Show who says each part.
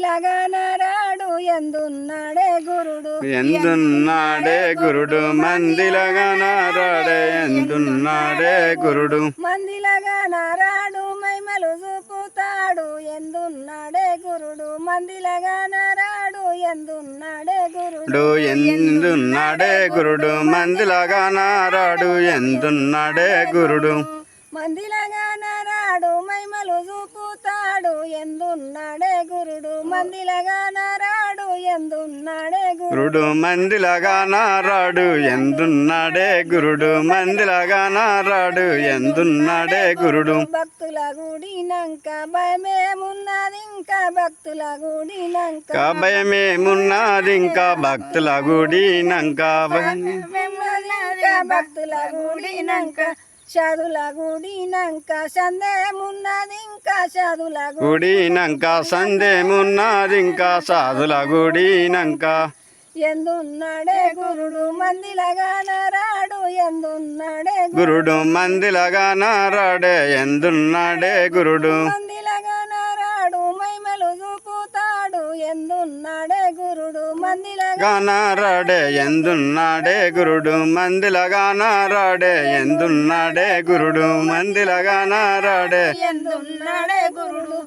Speaker 1: నారాడు ఎందున్నాడే గురుడు?
Speaker 2: ఎందున్నాడే గురుడు? మందిలగా నారాడే ఎందున్నాడే గురుడు?
Speaker 1: మందిలాగా నారాడు మైమలు చూపుతాడు ఎందున్నాడే గురుడు? మందిలాగా నారాడు ఎందున్నాడే గురుడు?
Speaker 2: ఎందున్నాడే గురుడు? మందిలాగా నారాడు ఎందున్నాడే గురుడు?
Speaker 1: మందిలాగా నారాడు మైమలు చూపుతాడు గురుడు మందిలాగా నారాడు ఎందున్నాడే గురుడు?
Speaker 2: మందిలాగా నారాడు ఎందున్నాడే గురుడు? మందిలాగా నారాడు ఎందున్నాడే గురుడు?
Speaker 1: భక్తుల గుడినంక భయమేమున్నది ఇంకా భక్తుల గుడినంక
Speaker 2: భయమేమున్నది ఇంకా భక్తుల గుడినంక
Speaker 1: భక్తుల గుడినంక చదువుల గుడినంక సందేమున్నది ఇంకా చదువుల గుడి
Speaker 2: గుడినంక సందేమున్నది ఇంకా సాధుల గుడినంక
Speaker 1: ఎందున్నాడే గురుడు మందిలగా నరాడు ఎందున్నాడే
Speaker 2: గురుడు మందిలాగా నారాడే ఎందున్నాడే గురుడు?
Speaker 1: మందిలగా గానారాడే ఎందున్నాడే గురుడు? మందిల
Speaker 2: గానారాడే ఎందున్నాడే గురుడు? మందిల గానారాడే
Speaker 1: ఎందున్నాడే గురుడు?